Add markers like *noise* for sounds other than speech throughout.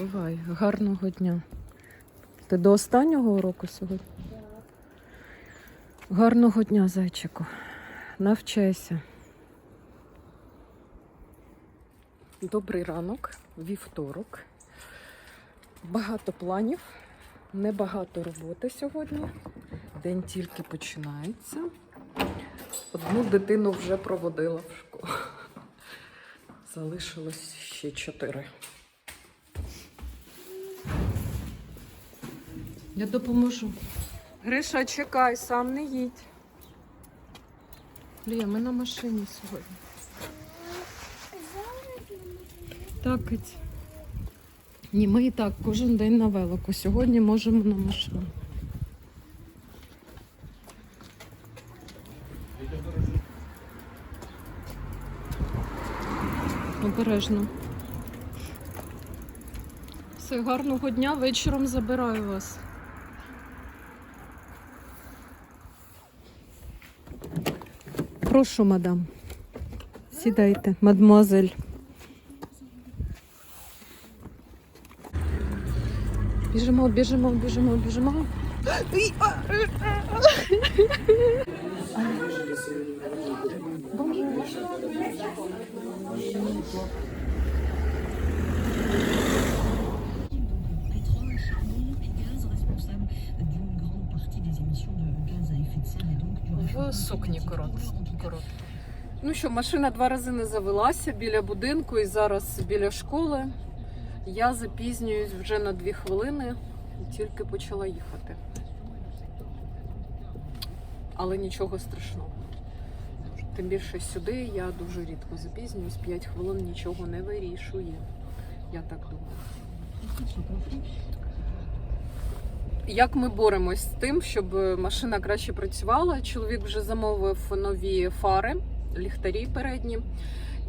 Бувай, гарного дня. Ти до останнього уроку сьогодні? Гарного дня, зайчику. Навчайся. Добрий ранок, вівторок. Багато планів, небагато роботи сьогодні. День тільки починається. Одну дитину вже проводила в школу. Залишилось ще чотири. Я допоможу. Гриша, чекай, сам не їдь. Лія, ми на машині сьогодні. Так. Ні, ми і так кожен день на велику. Сьогодні можемо на машину. Обережно. Все, гарного дня, вечором забираю вас. Прошу, мадам. Сідайте, мадмозель. Біжимо, біжимо, біжимо, біжимо. Ій, Сукні climatique. корот. En tout cas, корот. Ну що, машина два рази не завелася біля будинку і зараз біля школи. Я запізнююсь вже на дві хвилини, тільки почала їхати. Але нічого страшного. Тим більше сюди я дуже рідко запізнююсь, 5 хвилин нічого не вирішує. Я так думаю. Як ми боремось з тим, щоб машина краще працювала? Чоловік вже замовив нові фари, ліхтарі передні.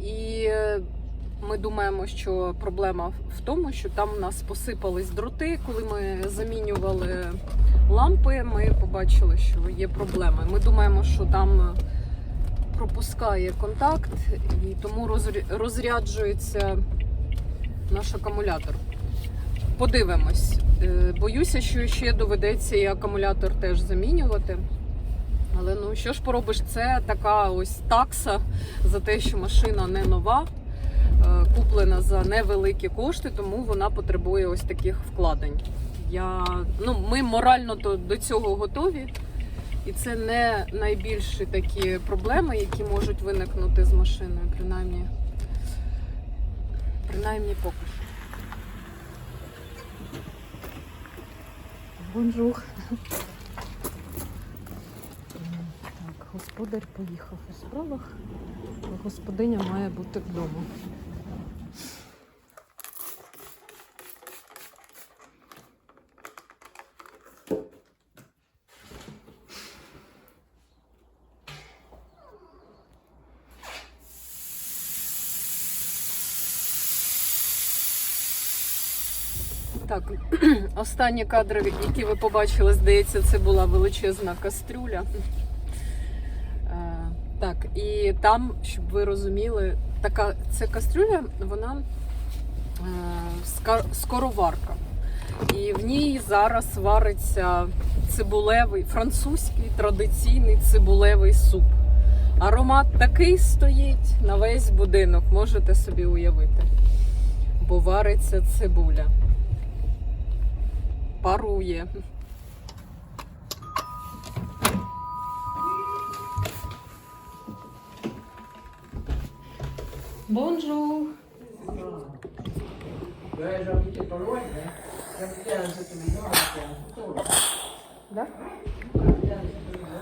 І е, ми думаємо, що проблема в тому, що там у нас посипались дроти. Коли ми замінювали лампи, ми побачили, що є проблеми. Ми думаємо, що там пропускає контакт і тому розря- розряджується наш акумулятор. Подивимось. Е, Боюся, що ще доведеться і акумулятор теж замінювати. Але ну що ж поробиш, це така ось такса за те, що машина не нова, е, куплена за невеликі кошти, тому вона потребує ось таких вкладень. Я, ну, ми морально до, цього готові, і це не найбільші такі проблеми, які можуть виникнути з машиною, принаймні, принаймні поки що. Бонжур. Так, господар поїхав у справах. Господиня має бути вдома. Так, останні кадри, які ви побачили, здається, це була величезна кастрюля. Е, Так, і там, щоб ви розуміли, така ця кастрюля, вона е, скороварка. І в ній зараз вариться цибулевий, французький традиційний цибулевий суп. Аромат такий стоїть на весь будинок, можете собі уявити. Бо вариться цибуля Château, là. Да? J'habitais à cette maison.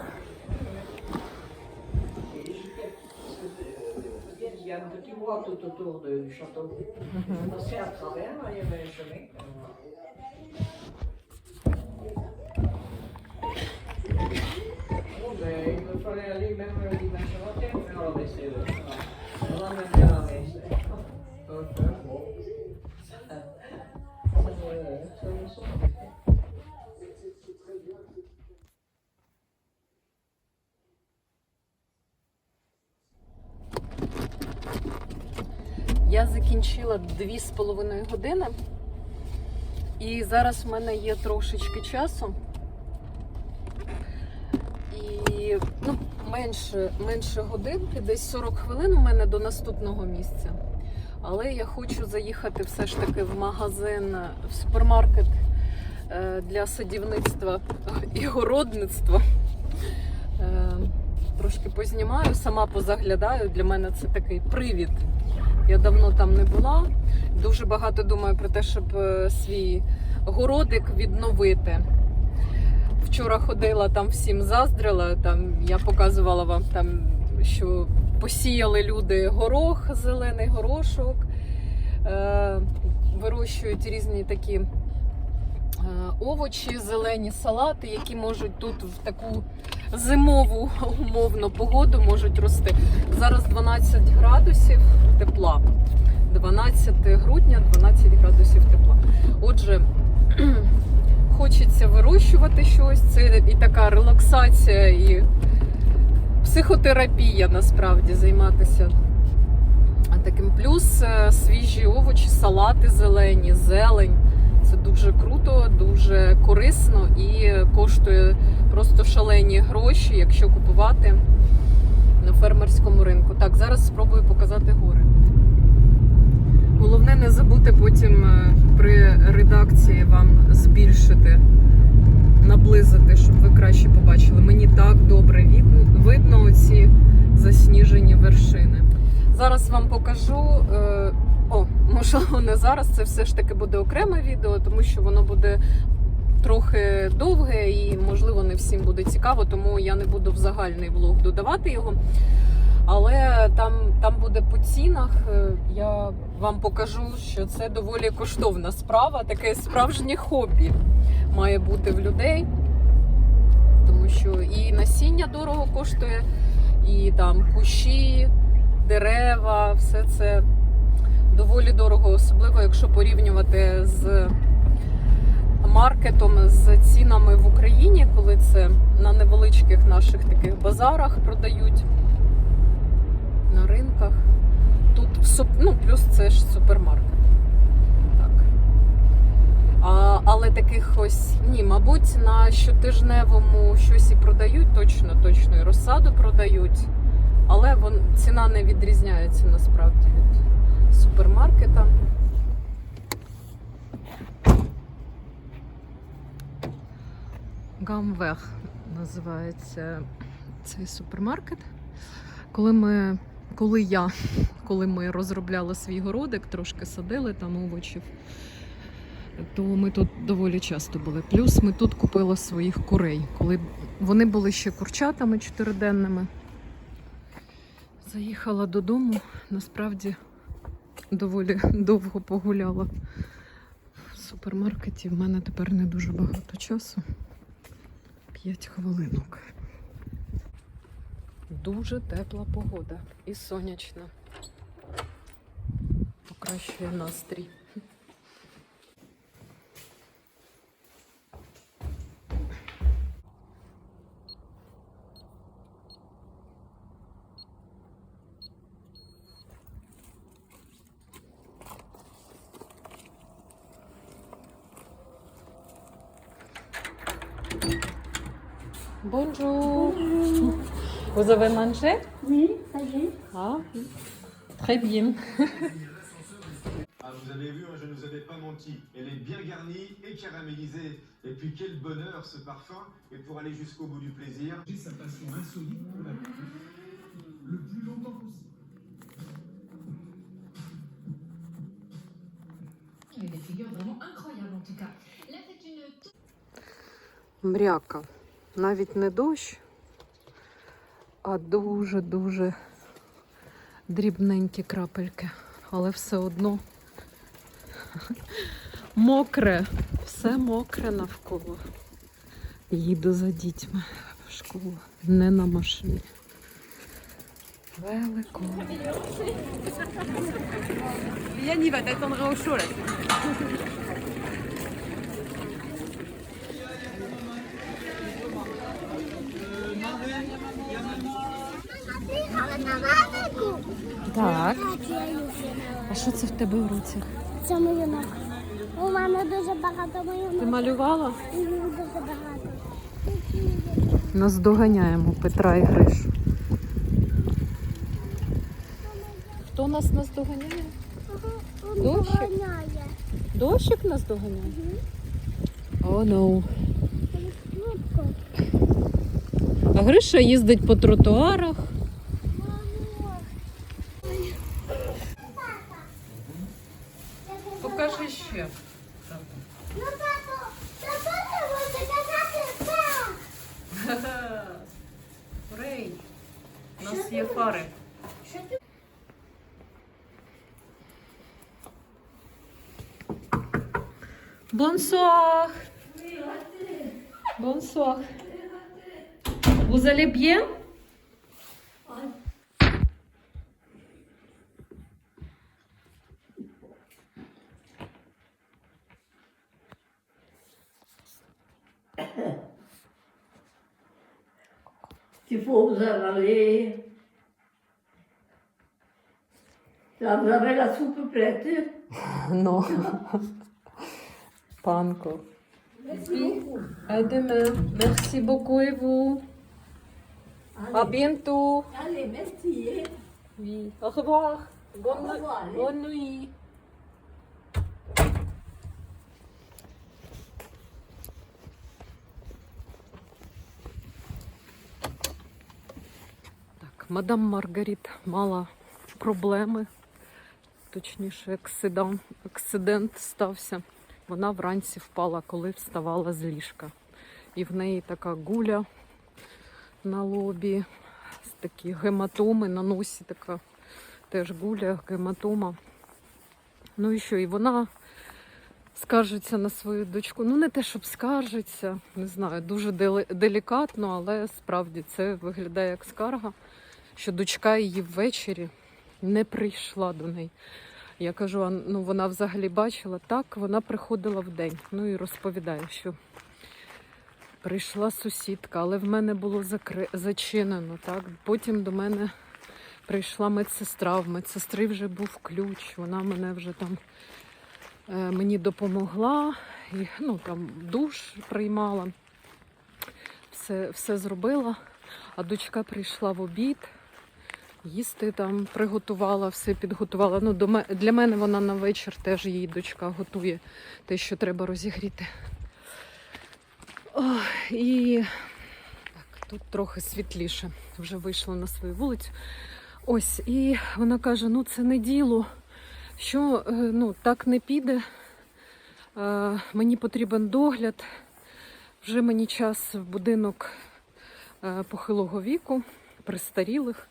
Et j'étais- c'était- Il y a un Я закінчила дві з половиною години. І зараз в мене є трошечки часу. І ну, менше, менше годинки, десь 40 хвилин у мене до наступного місця. Але я хочу заїхати все ж таки в магазин, в супермаркет е, для садівництва і городництва. Е, Трошки познімаю, сама позаглядаю. Для мене це такий привід. Я давно там не була. Дуже багато думаю про те, щоб е, свій городик відновити. Вчора ходила там всім заздрила. Там я показувала вам там, що посіяли люди горох, зелений горошок, е, вирощують різні такі е, овочі, зелені салати, які можуть тут в таку зимову умовну погоду можуть рости. Зараз 12 градусів тепла. 12 грудня, 12 градусів тепла. Отже, хочеться вирощувати щось. Це і така релаксація, і психотерапія насправді займатися. А таким плюс е, свіжі овочі, салати зелені, зелень. Це дуже круто, дуже корисно і коштує просто шалені гроші, якщо купувати на фермерському ринку. Так, зараз спробую показати гори. Головне не забути потім е, при редакції вам ви краще побачили. Мені так добре видно оці засніжені вершини. Зараз вам покажу. е, О, можливо, не зараз. Це все ж таки буде окреме відео, тому що воно буде трохи довге і, можливо, не всім буде цікаво, тому я не буду в загальний влог додавати його. Але там, там буде по цінах. Е, Я вам покажу, що це доволі коштовна справа, таке справжнє хобі має бути в людей. Тому що і насіння дорого коштує, і там кущі, дерева, все це доволі дорого, особливо якщо порівнювати з маркетом, з цінами в Україні, коли це на невеличких наших таких базарах продають на ринках. Тут ну, плюс це ж супермаркет. А, але таких ось ні, мабуть, на щотижневому щось і продають, точно, точно, і розсаду продають. Але вон, ціна не відрізняється насправді від супермаркета. Гамвех називається цей супермаркет. Коли ми, коли я, коли ми розробляли свій городик, трошки садили там овочів, то ми тут доволі часто були. Плюс ми тут купили своїх курей, коли вони були ще курчатами чотириденними. Заїхала додому, насправді доволі довго погуляла в супермаркеті. В мене тепер не дуже багато часу. П'ять хвилинок. Дуже тепла погода і сонячна. Покращує настрій. Vous avez mangé Oui, ça y est. Ah, oui. très bien. Ah, vous avez vu, hein, je ne vous avais pas menti. Elle est bien garnie et caramélisée. Et puis quel bonheur ce parfum. Et pour aller jusqu'au bout du plaisir. J'ai sa passion insolite pour la le plus longtemps possible. Il y a des figures vraiment incroyables en tout cas. Là, c'est une Мряка. Навіть не дощ, а дуже-дуже дрібненькі крапельки. Але все одно мокре, все мокре навколо. Їду за дітьми в школу, не на машині. Велико. Yann, il va t'attendre Так. А що це в тебе в руці? Це нога. У мене дуже багато моїх Ти малювала? дуже багато. Наздоганяємо Петра і Гришу. Хто нас? Дощик? Доганяє. Дощик нас доганяє? О, ну. Швидко. А Гриша їздить по тротуарах. Bonsoir. Bonsoir. Vous allez bien? Il faut vous en aller. Là, vous avez la soupe prête. *laughs* Non. *laughs* Pas encore. À demain. Merci beaucoup et vous? À bientôt. Allez, merci. Oui. Au revoir. Bonne, Au revoir, bonne nuit. Так, мадам Маргаріт мала проблеми, точніше, аксидент, акцидент стався. Вона вранці впала, коли вставала з ліжка. І в неї така гуля на лобі, такі гематоми на носі, така теж гуля, гематома. Ну і що? І вона скаржиться на свою дочку. Ну, не те, щоб скаржиться, не знаю, дуже делікатно, але справді це виглядає як скарга, що дочка її ввечері не прийшла до неї. Я кажу, а ну вона взагалі бачила так, вона приходила в день. Ну і розповідає, що прийшла сусідка, але в мене було закри... зачинено. Так? Потім до мене прийшла медсестра. В медсестри вже був ключ. Вона мене вже там е, мені допомогла, і, ну, там душ приймала, все, все зробила. А дочка прийшла в обід, їсти там приготувала, все підготувала. Ну, до для мене вона на вечір теж її дочка готує те, що треба розігріти. Ох, і так, тут трохи світліше. Вже вийшла на свою вулицю. Ось, і вона каже: ну це не діло, що е, ну, так не піде. Е, Мені потрібен догляд. Вже мені час в будинок е, похилого віку, престарілих,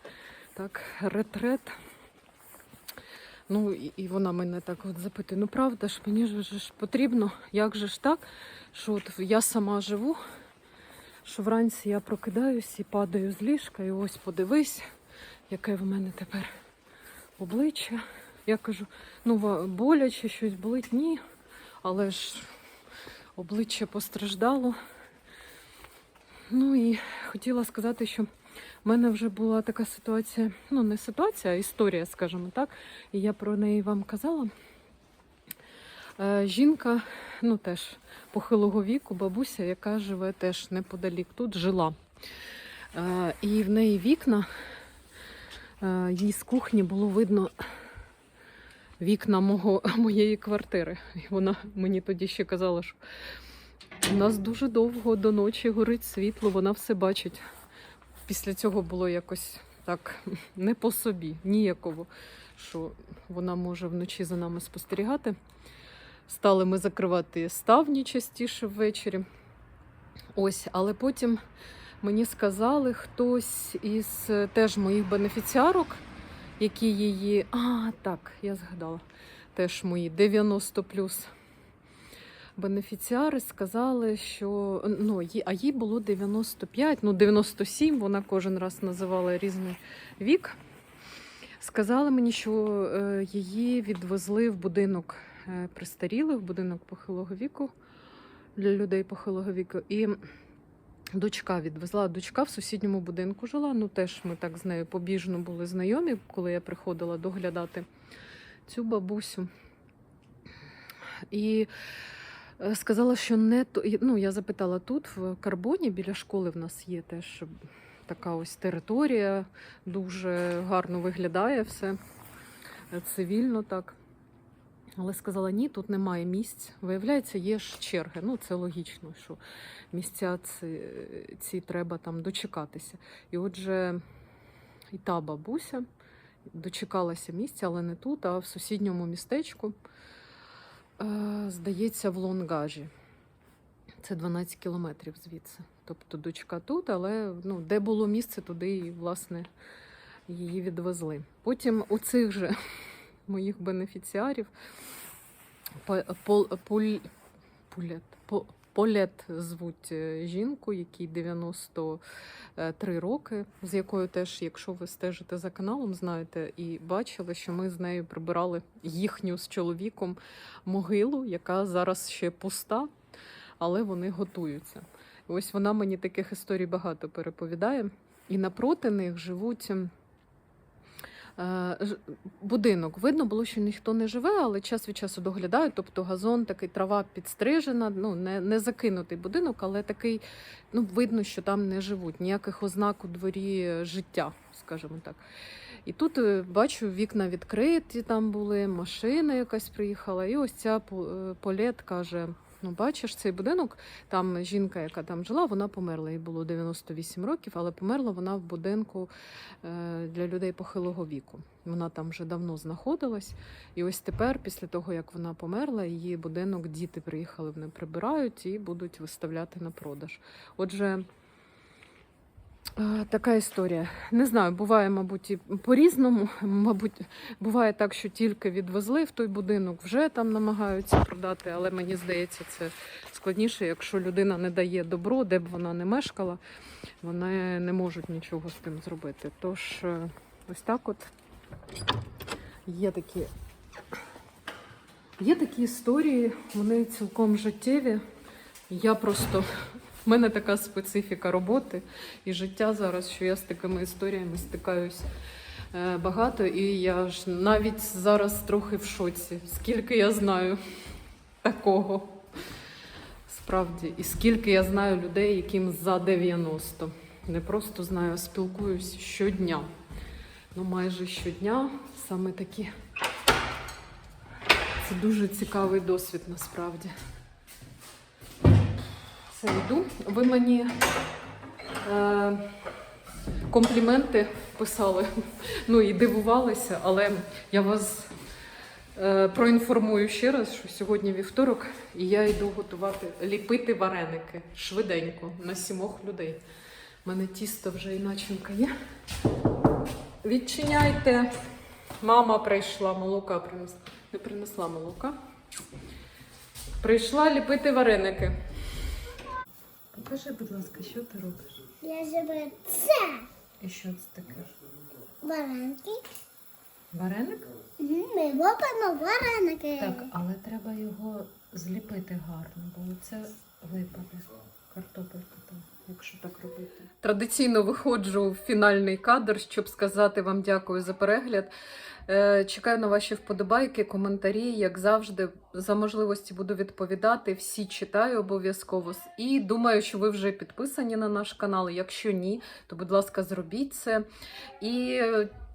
так, ретрет. Ну, і і вона мене так от запитує: ну правда ж, мені ж, ж потрібно, як же ж так, що от я сама живу, що вранці я прокидаюсь і падаю з ліжка, і ось подивись, яке в мене тепер обличчя. Я кажу, ну боляче щось болить, ні, але ж обличчя постраждало. Ну і хотіла сказати, що в мене вже була така ситуація, ну не ситуація, а історія, скажімо так, і я про неї вам казала. Е, Жінка, ну теж похилого віку, бабуся, яка живе теж неподалік, тут жила. Е, І в неї вікна, е, їй з кухні було видно вікна мого, *laughs* моєї квартири. І вона мені тоді ще казала, що у нас дуже довго до ночі горить світло, вона все бачить. Після цього було якось так *laughs* не по собі, ніяково, що вона може вночі за нами спостерігати. Стали ми закривати ставні частіше ввечері. Ось, але потім мені сказали хтось із теж моїх бенефіціарок, які її. А, так, я згадала. Теж мої 90 плюс бенефіціари сказали, що ну, а їй було 95, ну 97, вона кожен раз називала різний вік. Сказали мені, що е, її відвезли в будинок е, престарілих, в будинок похилого віку для людей похилого віку. І дочка відвезла. Дочка в сусідньому будинку жила. Ну теж ми так з нею побіжно були знайомі, коли я приходила доглядати цю бабусю. І сказала, що не. Ну, я запитала тут, в карбоні, біля школи в нас є теж така ось територія, дуже гарно виглядає все е, цивільно так. Але сказала, ні, тут немає місць. Виявляється, є ж черги. Ну, це логічно, що місця ці, ці треба там дочекатися. І отже, і та бабуся дочекалася місця, але не тут, а в сусідньому містечку, е, здається, в Лонгажі. Це 12 кілометрів звідси. Тобто дочка тут, але ну, де було місце, туди і, власне, її відвезли. Потім у цих же *laughs* моїх бенефіціарів по- пол, пуль, Полет звуть е, жінку, якій 93 роки, з якою теж, якщо ви стежите за каналом, знаєте і бачили, що ми з нею прибирали їхню з чоловіком могилу, яка зараз ще пуста, але вони готуються. Ось вона мені таких історій багато переповідає. І напроти них живуть. Е, Будинок видно було, що ніхто не живе, але час від часу доглядають. Тобто газон такий трава підстрижена, ну не, не закинутий будинок, але такий, ну видно, що там не живуть. Ніяких ознак у дворі е, життя, скажімо так. І тут е, бачу, вікна відкриті там були, машина якась приїхала. І ось ця полет каже: Ну, бачиш, цей будинок, там жінка, яка там жила, вона померла. Їй було 98 років, але померла вона в будинку е, для людей похилого віку. Вона там вже давно знаходилась. І ось тепер, після того, як вона померла, її будинок діти приїхали, вони прибирають і будуть виставляти на продаж. Отже. Така історія. Не знаю, буває, мабуть, і по-різному. *laughs* Мабуть, буває так, що тільки відвезли в той будинок, вже там намагаються продати, але мені здається, це складніше, якщо людина не дає добро, де б вона не мешкала, вони не можуть нічого з тим зробити. Тож, е, ось так от є такі. Є такі історії, вони цілком життєві. Я просто в мене така специфіка роботи і життя зараз, що я з такими історіями стикаюсь е, багато, і я ж навіть зараз трохи в шоці, скільки я знаю такого. Справді, і скільки я знаю людей, яким за 90. Не просто знаю, а спілкуюсь щодня. Ну, майже щодня саме такі. Це дуже цікавий досвід насправді. Все, йду. Ви мені е, компліменти писали, ну і дивувалися, але я вас е, проінформую ще раз, що сьогодні вівторок, і я йду готувати, ліпити вареники швиденько на сімох людей. У мене тісто вже і начинка є. Відчиняйте. Мама прийшла, молока принесла. Не принесла молока. Прийшла ліпити вареники. Покажи, будь ласка, що ти робиш? Я зроблю це І що це таке? вареники. Вареник? Ми робимо вареники. Так, але треба його зліпити гарно, бо це випаде. Картопелька там, якщо так робити. Традиційно виходжу в фінальний кадр, щоб сказати вам дякую за перегляд. Е, Чекаю на ваші вподобайки, коментарі. Як завжди, за можливості буду відповідати. Всі читаю обов'язково. І думаю, що ви вже підписані на наш канал. Якщо ні, то будь ласка, зробіть це. І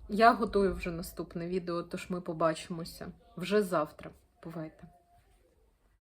я готую вже наступне відео, тож ми побачимося вже завтра. Бувайте!